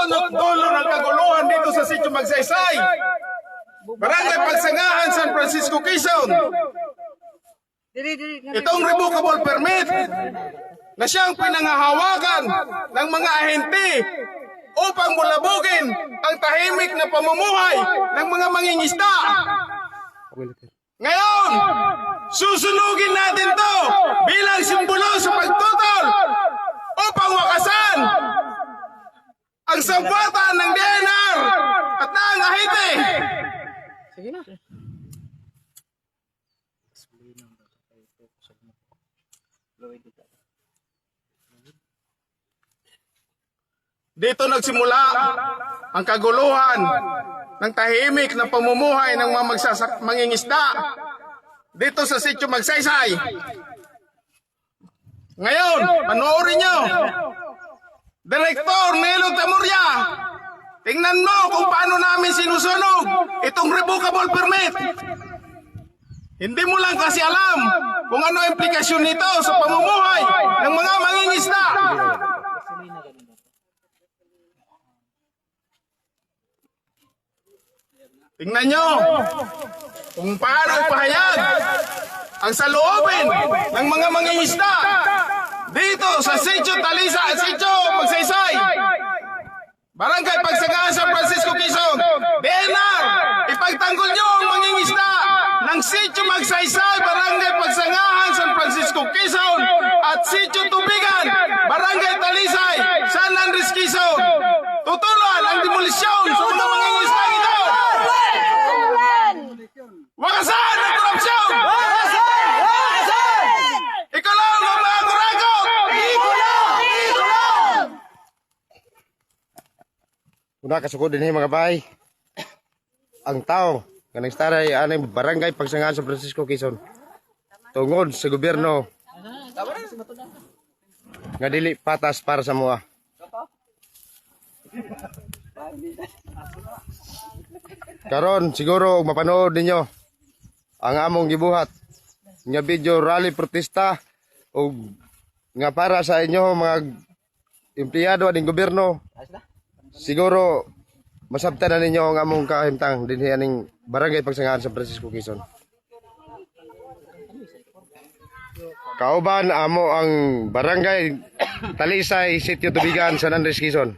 punot dulo ng kaguluhan dito sa sitio Magsaysay. Barangay Pagsangahan, San Francisco, Quezon. Itong revocable permit na siyang pinangahawakan ng mga ahente upang bulabugin ang tahimik na pamumuhay ng mga mangingisda. Ngayon, susunugin natin to bilang simbolo sa pagtutol upang wakasan ang sabwatan ng DNR at ng ahente. Sige na. Dito nagsimula ang kaguluhan ng tahimik na pamumuhay ng mga magsasak mangingisda dito sa sitio Magsaysay. Ngayon, panoorin nyo. Direktor Nelo Tamuria, tingnan mo kung paano namin sinusunog itong revocable permit. Hindi mo lang kasi alam kung ano implikasyon nito sa pamumuhay ng mga mangingisda. Tingnan nyo kung paano ipahayag ang saloobin ng mga mangingisda dito sa Sitio Talisa at. Barangay Pagsagaan San Francisco Quezon. DNR, ipagtanggol nyo ang mangingisda ng Sitio Magsaysay, Barangay Pagsangahan San Francisco Quezon at Sitio Tubigan, Barangay Talisay, San Andres Quezon. Tutulan ang demolisyon sa mga mangingisda ito. Wakasan ang korupsyon! Ikulong ang mga kurakot! Una kasukod din mga bay. Ang tao nga nagstaray anay barangay pagsangahan sa Francisco Quezon. Tungod sa gobyerno nga dili patas para sa mua. Karon siguro mapanood ninyo ang among gibuhat nga video rally protesta o nga para sa inyo mga empleyado aning gobyerno Siguro masabtan na ninyo ang among kahimtang din aning barangay pagsangahan sa Francisco Quezon. Kauban amo ang barangay Talisay, Sitio Tubigan, San Andres Quezon.